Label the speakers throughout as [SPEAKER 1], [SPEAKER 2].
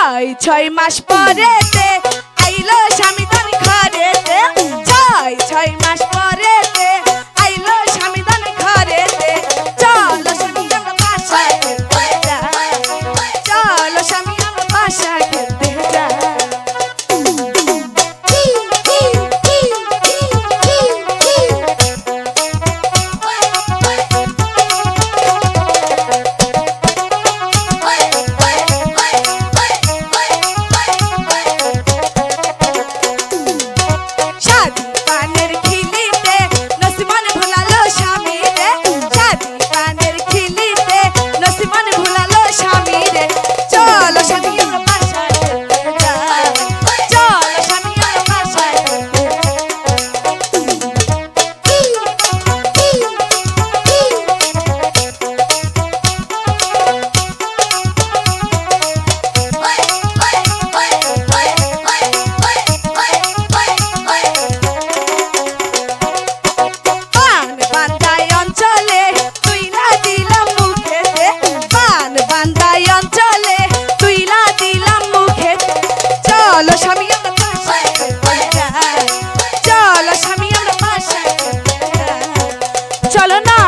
[SPEAKER 1] ছয় ছয় মাস পরেতে আইলো স্বামী তার ঘরেতে ছয় অঞ্চলে তুইলা দিলাম মুখে। চলো স্বামী চলো স্বামী চলো না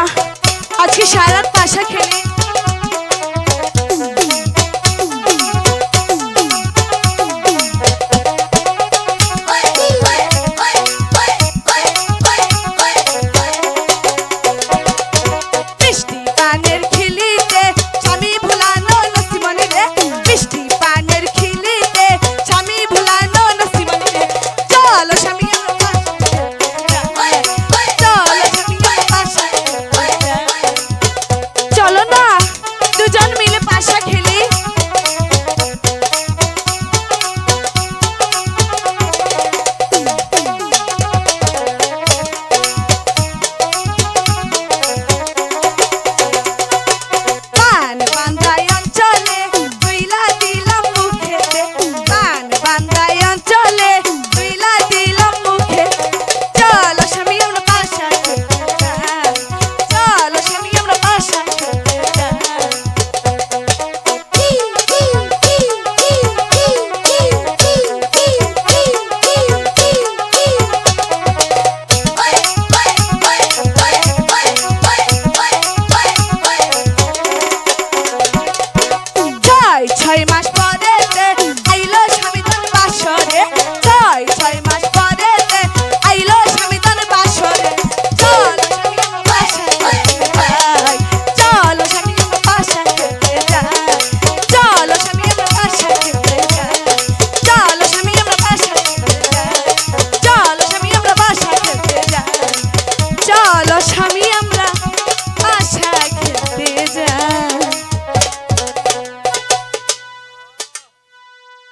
[SPEAKER 1] আজকে সারাত পাশা খেলে